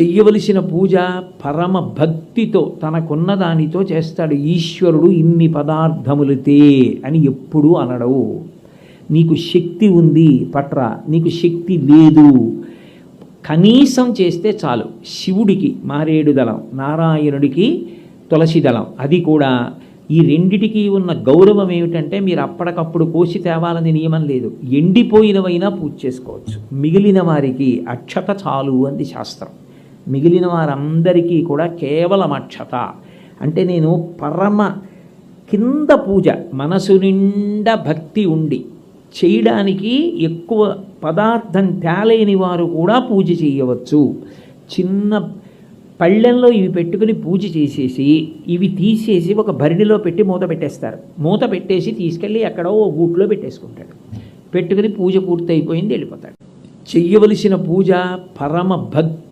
చెయ్యవలసిన పూజ పరమ భక్తితో తనకున్న దానితో చేస్తాడు. ఈశ్వరుడు ఇన్ని పదార్థములతే అని ఎప్పుడూ అనడవు. నీకు శక్తి ఉంది పట్ర నీకు శక్తి లేదు. కనీసం చేస్తే చాలు. శివుడికి మారేడు దళం నారాయణుడికి తులసి దళం అది కూడా. ఈ రెండిటికి ఉన్న గౌరవం ఏమిటంటే మీరు అప్పటికప్పుడు కోసి తేవాలని నియమం లేదు. ఎండిపోయినవైనా పూజ చేసుకోవచ్చు. మిగిలిన వారికి అక్షత చాలు అంది శాస్త్రం. మిగిలిన వారందరికీ కూడా కేవలం అక్షత అంటే నేను పరమ కింద పూజ మనసు నిండా భక్తి ఉండి చేయడానికి ఎక్కువ పదార్థం తేలేని వారు కూడా పూజ చేయవచ్చు. చిన్న పళ్ళెంలో ఇవి పెట్టుకుని పూజ చేసేసి ఇవి తీసేసి ఒక భరిణిలో పెట్టి మూత పెట్టేస్తారు. మూత పెట్టేసి తీసుకెళ్ళి ఎక్కడో ఓ గూట్లో పెట్టేసుకుంటాడు. పెట్టుకుని పూజ పూర్తయిపోయింది వెళ్ళిపోతాడు. చెయ్యవలసిన పూజ పరమ భక్తి